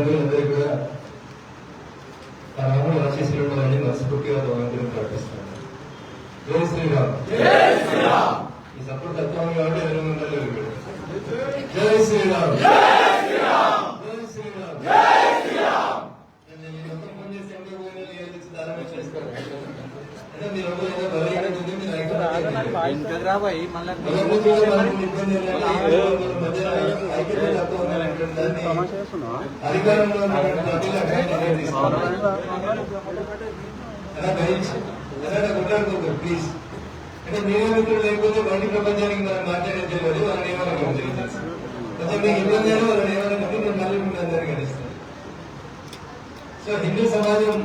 బంధువులందరికీ కూడా ఆ రాముడు ఆశీస్సులు ఉండాలని మనస్ఫూర్తిగా భగవంతుని ప్రార్థిస్తాను జై శ్రీరామ్. ఈ సపోర్ట్ ఉంది కాబట్టి ఎదురు. జై శ్రీరామ్ జై శ్రీరామ్ నేను ఈ మొత్తం ఫోన్ చేసి ఎంతో పోయినా ఏదో ఇచ్చి దానం చేస్తాను. అంటే మీరు ఎవరు ఏదో బలహీనత ఉంది, మీరు ఐక్యమత్యం ఇంటికి రాబోయి మళ్ళీ ఎవరిని చూడాలి, మనకి ఇబ్బంది ఏంటంటే, మన మధ్యన ఐక్యత తక్కువ ఉందని అంటారు. దాన్ని అధికారంలో ఉన్నటువంటి ప్రజలు అక్కడ నిర్ణయం తీసుకోవాలి. అలా గ్రహించి అలా కొట్లాడుకోకూడదు ప్లీజ్ అంటే మీరే లేకపోతే బయట ప్రపంచానికి మనం మాట్లాడేది తెలియదు వాళ్ళని ఏమనకం తెలియదు కొంచెం మీకు ఇబ్బంది అయినా వాళ్ళని ఏమనకండి నేను మళ్ళీ మీకు అందరికీ కలుస్తాను సో హిందూ సమాజం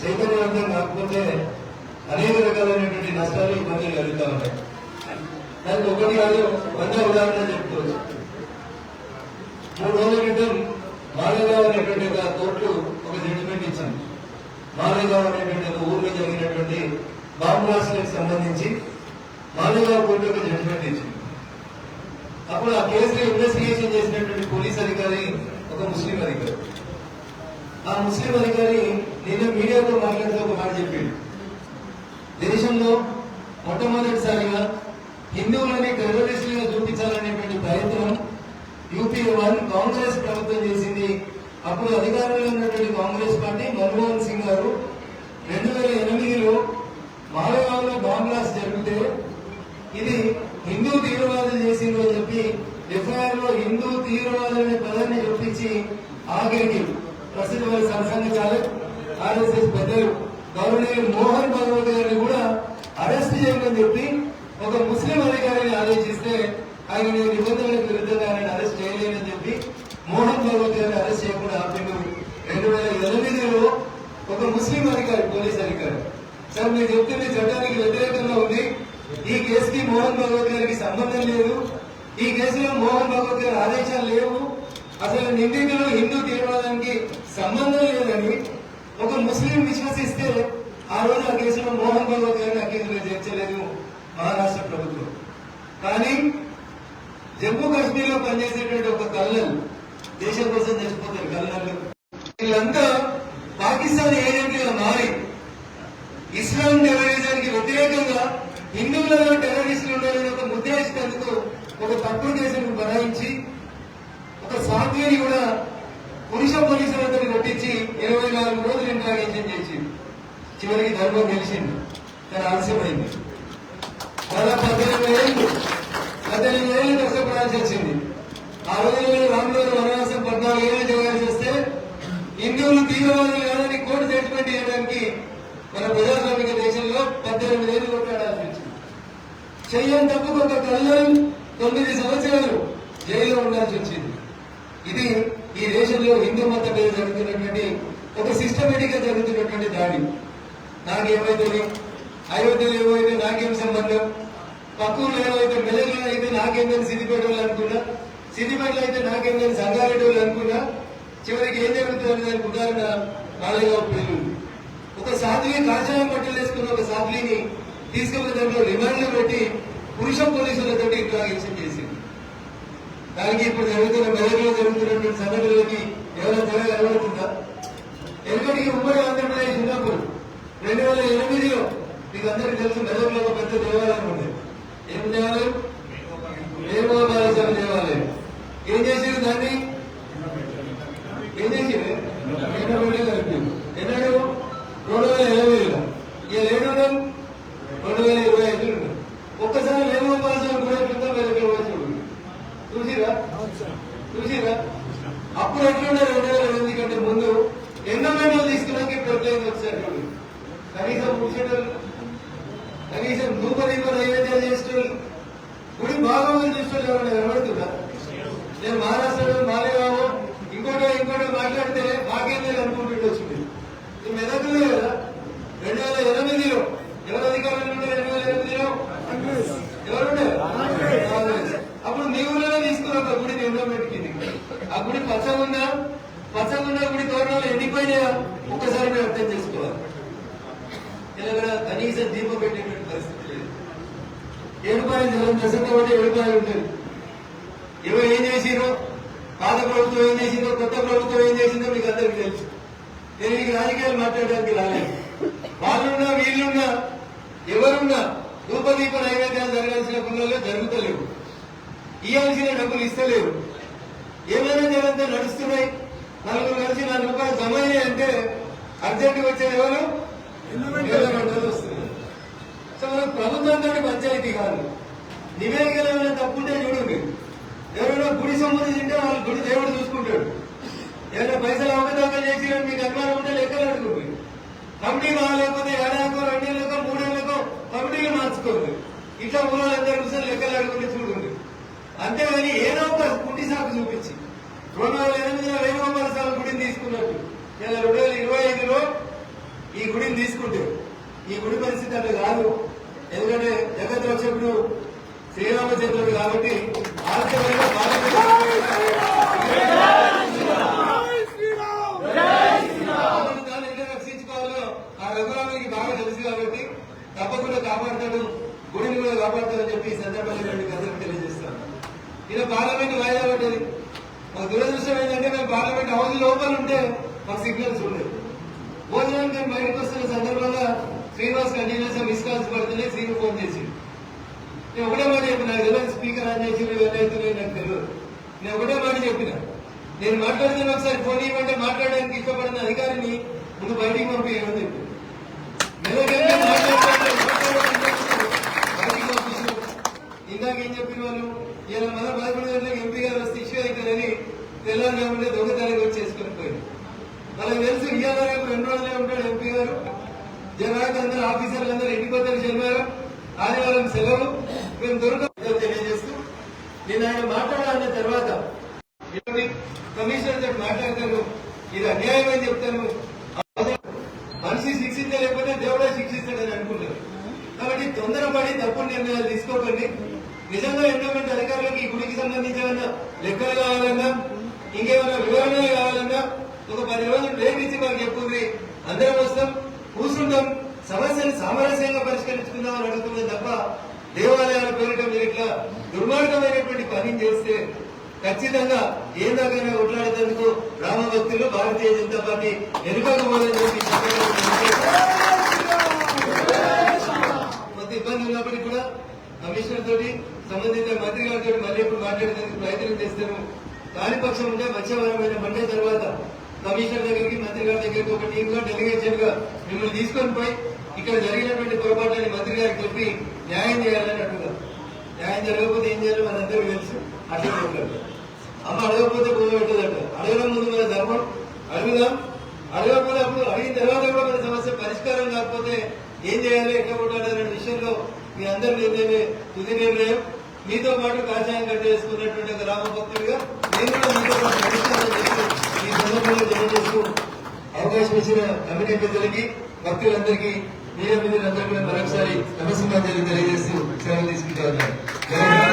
చైతన్యవంతం కాకపోతే అనేక రకాలైనటువంటి నష్టాలు ఇబ్బందులు కలుగుతూ ఉంటాయి. దానికి ఒకటి కాదు వంద ఉదాహరణ చెప్పుకోవచ్చు. మూడు రోజుల క్రితం మాలేగావ్ అనేటువంటి ఒక కోర్టు ఒక జడ్జిమెంట్ ఇచ్చింది మాలేగావ్ అనేటువంటి ఒక ఊర్లో జరిగినటువంటి బాంబు బ్లాస్ట్లకు సంబంధించి మాలేగావ్ కోర్టు ఒక జడ్జిమెంట్ ఇచ్చింది అప్పుడు ఆ కేసులో ఇన్వెస్టిగేషన్ చేసినటువంటి పోలీస్ అధికారి ఒక ముస్లిం అధికారి. ఆ ముస్లిం అధికారి నిన్న మీడియాతో మాట్లాడుతూ ఒక మాట చెప్పాడు. దేశంలో మొట్టమొదటిసారిగా హిందువులని టెర్రరిస్టులుగా చూపించాలనేటువంటి ప్రయత్నం యూపీ వన్ కాంగ్రెస్ ప్రభుత్వం చేసింది. అప్పుడు అధికారంలో ఉన్నటువంటి కాంగ్రెస్ పార్టీ మన్మోహన్ సింగ్ గారు రెండు వేల ఎనిమిదిలో మాలగాంలో బాంబ్ బ్లాస్ట్ జరిగితే ఇది హిందూ తీవ్రవాదులు చేసింది అని చెప్పి ఎఫ్ఐఆర్లో హిందూ తీవ్రవాదులు అనే పదాన్ని చూపించి ఆఖరికి ప్రస్తుత వారి సంఘ చాలక్ ఆర్ఎస్ఎస్ పెద్దలు. గౌరవనీయ మోహన్ భగవత్ గారిని కూడా అరెస్ట్ చేయమని చెప్పి ఒక ముస్లిం అధికారిని ఆదేశిస్తే ఆయన నేను నిబంధనలకు విరుద్ధంగా ఆయన అరెస్ట్ చేయలేనని చెప్పి మోహన్ భగవత్ గారిని అరెస్ట్ చేయకుండా ఆపిండు. రెండు వేల ఎనిమిదిలో ఒక ముస్లిం అధికారి పోలీస్ అధికారి. సార్ మీరు చెప్తున్న చట్టానికి వ్యతిరేకంగా ఉంది. ఈ కేసుకి మోహన్ భగవత్ గారికి సంబంధం లేదు. ఈ కేసులో మోహన్ భగవత్ గారి ఆదేశాలు లేవు. అసలు నిందితులు హిందూ తీవ్రవాదానికి సంబంధం లేదని ఒక ముస్లిం విశ్వసిస్తే ఆ రోజు ఆ కేసులో మోహన్ భగవత్ గారిని అక్యూజులు చేర్చలేదు మహారాష్ట్ర ప్రభుత్వం. కానీ జమ్మూ కాశ్మీర్లో పనిచేసేటువంటి ఒక కల్లలు దేశం కోసం చచ్చిపోతారు కల్లలు వీళ్ళంతా పాకిస్తాన్ ఏజెంట్లుగా మారి ఇస్లాం టెర్రరిజానికి వ్యతిరేకంగా హిందువులలో టెర్రరిస్టులు ఉన్నారని ఒక ముద్దేశించేందుకు ఒక తప్పుడు కేసును బనాయించి ఒక సాధ్విని కూడా పురుష పోలీసులతో కొట్టించి ఇరవై నాలుగు రోజులు ఇంట్రాగేషన్ చేసి చివరికి ధర్మం గెలిచింది కానీ ఆలస్యమైంది. దాదాపు పద్దెనిమిది ఏళ్ళు పద్దెనిమిది ఏళ్ళు కష్టపడాల్సి వచ్చింది ఆ రోజుల్లో రాములు వనవాసం పద్నాలుగు ఏళ్ళు చేయాల్సి వస్తే హిందువులు తీవ్రవాదులు కాదని కోర్టు జడ్జిమెంట్ చేయడానికి మన ప్రజాస్వామిక దేశంలో పద్దెనిమిది ఏళ్ళు కొట్టాడాల్సి వచ్చింది. చెయ్యని తప్పుకు ఒక తొమ్మిది సంవత్సరాలు జైల్లో ఉండాల్సి వచ్చింది. ఇది ఈ దేశంలో హిందూ మతం మీద జరుగుతున్నటువంటి ఒక సిస్టమేటిక్గా జరుగుతున్నటువంటి దాడి. నాకేమైతుంది అయోధ్యలో ఏమైతే నాకేం సంబంధం పక్కూరులో ఏమైతే మెదడులో అయితే నాకేందని సిద్దిపేట వాళ్ళు అనుకున్నా సిద్దిపేటలో అయితే నాకేందని సంగారెడ్డి వాళ్ళు అనుకున్నా చివరికి ఏం జరుగుతుంది దానికి ఉదాహరణ మాలేగావ్ పెళ్ళి ఒక సాధ్వి కాషాయం బట్టలు వేసుకున్న ఒక సాధ్విని తీసుకెళ్ళిన దాంట్లో రిమాండ్లో పెట్టి పురుష పోలీసులతో ఇంట్రాగేషన్ చేసింది. దానికి ఇప్పుడు జరుగుతున్న మెదడులో జరుగుతున్నటువంటి సంఘటనలకి ఏమైనా తెర కనబడుతుందా? ఎందుకంటే ఉమ్మడి ఆంధ్రప్రదేశ్ ఉన్నప్పుడు రెండు వేల ఎనిమిదిలో మీకు అందరికీ తెలుసు మెదడులో ఒక పెద్ద దేవాలయం ఉంది. ఏం దేవాలయం? వేణుగోపాలస్వామి దేవాలయం. ఏం చేసారు దాన్ని ఏం చేసారు ఎన్నడు రెండు వేల ఎనిమిదిలో ఈ ఏడు రెండు వేల ఇరవై ఐదు ఒక్కసారి వేణుగోపాలస్వామి కూడా క్రితం వేల కిలోమీటర్లు చూసిరా చూసిరా అప్పుడు ఎట్లుండే రెండు వేల ఎనిమిది కంటే ముందు ఎన్నో మేడలు తీసుకున్నాక ఇప్పుడు ఎట్లయింది ఒకసారి కనీసం కూర్చోటం కనీసం ధూపదీప నైవేద్యాలు చేసేటోళ్ళు గుడి భాగవతం చూసేటోళ్ళు ఎవరైనా కనబడుతుందా నేను మహారాష్ట్రలో మాలేగామో ఇంకోటో ఇంకోటో మాట్లాడితే మాకేం లేదు అనుకుంటుంటే వచ్చింది ఈ మెదకులే కదా రెండు వేల ఎనిమిదిలో ఎవరు అధికారంలో ఉండే రెండు వేల ఎనిమిదిలో ఎవరుండే కాంగ్రెస్. అప్పుడు మీ ఊళ్ళోనే తీసుకున్న ఒక గుడి డెవలప్మెంట్ కింద ఆ గుడి పచ్చగుందా పచ్చగుందా గుడి తోరణాలు ఎండిపోయినాయా? ఒక్కసారి మీరు అర్థం చేసుకోవాలి. ఇలా కనీసం దీపం పెట్టేటువంటి పరిస్థితి లేదు. ఏడుపాయలు జలం దశ కాబట్టి ఏడుపాయలు ఉంటుంది ఎవరు ఏం చేసిరో పాత ప్రభుత్వం ఏం చేసిందో కొత్త ప్రభుత్వం ఏం చేసిందో మీకు అందరికీ తెలుసు. నేను మీకు రాజకీయాలు మాట్లాడడానికి రాలేదు. వాళ్ళున్నా వీళ్ళున్నా ఎవరున్నా ధూపదీప నైవేద్యాలు జరగాల్సిన గుళ్ళలో జరుగుతలేవు. ఇవ్వాల్సిన డబ్బులు ఇస్తలేవు. ఏమైనా జరంతా నడుస్తున్నాయి? నలుగురు కలిసి నాలుగు రూపాయలు జమ అయినాయి అంటే అర్జెంటుగా వచ్చేది ఎవరు? సో మనకు ప్రభుత్వంతో పంచాయతీ కాదు. నివేదికలు ఏమైనా తప్పుంటే చూడండి. ఎవరైనా గుడి సంబంధించి ఉంటే వాళ్ళ గుడి దేవుడు చూసుకుంటాడు. ఏమైనా పైసలు అవకతవకలు చేసి మీకు అభిమానం ఉంటే లెక్కలు అడుగుతుంది. కమిటీ కాలేకపోతే ఏడాదికో రెండేళ్ళకో మూడేళ్ళకో కమిటీలు మార్చుకోండి. ఇట్లా ఊళ్ళందరూ కూర్చొని లెక్కలు చూడండి. అంతేగాని ఏదో ఒక గుడి సాకు చూపించి? రెండు వేల ఎనిమిదిలో వేణుగోపాల స్వామి గుడిని తీసుకున్నట్టు. నెల రెండు వేల ఇరవై ఐదులో ఈ గుడిని తీసుకుంటే ఈ గుడి పరిస్థితి అంటే కాదు. ఎందుకంటే జగత్ రక్షకుడు శ్రీరామచంద్రుడు కాబట్టి ఆర్థికంగా రక్షించుకోవాలో ఆ రఘురామునికి బాగా తెలుసు కాబట్టి తప్పకుండా కాపాడతాడు గుడిని కూడా కాపాడతాడని చెప్పి ఈ సందర్భంగా మీకు తెలియజేస్తాను. ఇలా పార్లమెంట్ వాయిదా పడ్డది. మాకు దురదృష్టం ఏంటంటే మేము పార్లమెంట్ హౌస్ లోపల ఉంటే మాకు సిగ్నల్స్ ఉండేది భోజనం మేము బయటకు వస్తున్న సందర్భంగా శ్రీనివాస్ కంటిన్యూస్ మిస్ కాల్స్ పడుతున్నాయి శ్రీను ఫోన్ చేసి నేను ఒకటే మాట చెప్పిన నాకు తెలియదు స్పీకర్ ఆన్ చేసి వెళ్ళవుతున్నాయి నాకు తెలియదు. నేను ఒకటే మాట చెప్పిన నేను మాట్లాడితే ఒకసారి ఫోన్ ఇవ్వమంటే మాట్లాడడానికి ఇష్టపడిన అధికారిని ముందు బయటికి పంపించమని చెప్పి మెదకంటే మాట్లాడడానికి బయటికి పంపించిన ఇందాక ఏం చెప్పిన వాళ్ళు ఇలా మన పదకొండు గంటలకు ఎంపీ గారు వస్తే ఇష్యూ అవుతుందని తెల్లారుజామునే దొంగతనానికి వచ్చి చేసుకుని పోయింది మనకు తెలుసు ఇవాళ రేపు రెండు రోజులే ఉంటాడు ఎంపీ గారు. జనానికి అందరూ ఆఫీసర్లు అందరూ ఎండిపోతారు వస్తారు ఆదివారం సెలవు. మేము దొరకదు తెలియజేస్తూ నేను ఆయన మాట్లాడాలన్న తర్వాత కమిషనర్ తోటి మాట్లాడతాను. ఇది అన్యాయం అని చెప్తాను. మనిషి శిక్షించలేకపోతే దేవుడే శిక్షిస్తాడని అనుకుంటారు. కాబట్టి తొందరపడి తప్పుడు నిర్ణయాలు తీసుకోకండి. నిజంగా ఎండోమెంట్ అధికారులకు ఈ గుడికి సంబంధించిన లెక్కలు కావాలన్నా ఇంకేమైనా వివరణలు కావాలన్నా ఒక పది రోజులు టైం ఇచ్చి మాకు చెప్పుంది అందరం వస్తాం కూర్చుంటాం సమస్యను సామరస్యంగా పరిష్కరించుకుందాం అని అడుగుతుంది తప్ప దేవాలయాల పేరటం మీరు ఇట్లా దుర్మార్గమైనటువంటి పని చేస్తే ఖచ్చితంగా ఏందాకైనా దాకైనా కొట్లాడేందుకు రామ భక్తులు భారతీయ జనతా పార్టీ వెనుకకపోదని చెప్పి కొంత ఇబ్బంది ఉన్నప్పటికీ కూడా కమిషనర్ తోటి సంబంధిత మంత్రి గారితో మళ్ళీ ఎప్పుడు మాట్లాడేందుకు ప్రయత్నం చేస్తారు. దాని పక్షం ఉంటే వచ్చే మండే తర్వాత కమిషనర్ దగ్గరికి మంత్రి గారి దగ్గరికి ఒక టీమ్గా డెలిగేషన్గా మిమ్మల్ని తీసుకొని పోయి ఇక్కడ జరిగినటువంటి పొరపాట్లని మంత్రి గారికి చెప్పి న్యాయం చేయాలని అడుగుతాం న్యాయం జరగకపోతే ఏం చేయాలో మనందరికీ తెలుసు. అట్లా అమ్మ అడగకపోతే భూమి అడగడం ముందు మన ధర్మం. అడుగుదాం. అడగకపోతే అప్పుడు అడిగిన తర్వాత కూడా మన సమస్య పరిష్కారం కాకపోతే ఏం చేయాలి ఎక్కడ కొట్టాలి అనే విషయంలో మీ అందరి తుది నిర్ణయం మీతో పాటు కాజాయం కట్ట వేసుకున్నటువంటి గ్రామ భక్తులుగా నేను కూడా మీతో ఈ సందర్భంలో తెలియజేస్తూ అవకాశం ఇచ్చిన కమిటీ పెద్దలకి భక్తులందరికీ మీడియా మిత్రులందరూ కూడా మరొకసారి నమస్కారం తెలియజేస్తూ సెలవు తీసుకుంటారు